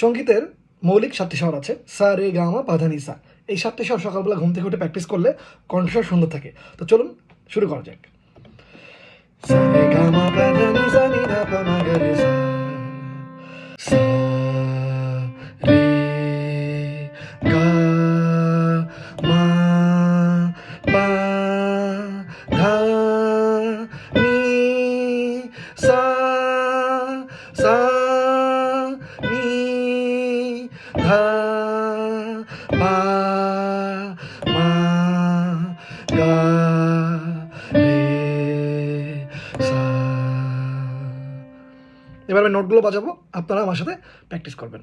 সঙ্গীতের মৌলিক সাতটি স্বর আছে, সা, রে, গা, মা, পা, ধা, নি, সা। এই সাতটি স্বর সকালবেলা ঘুম থেকে উঠে প্র্যাকটিস করলে কণ্ঠস্বর সুন্দর থাকে। তো চলুন শুরু করা যাক। সা, রে পা সা সা সা, নি ধা পা মা সা এবার আমি নোটগুলো বাজাবো। আপনারা আমার সাথে প্র্যাকটিস করবেন।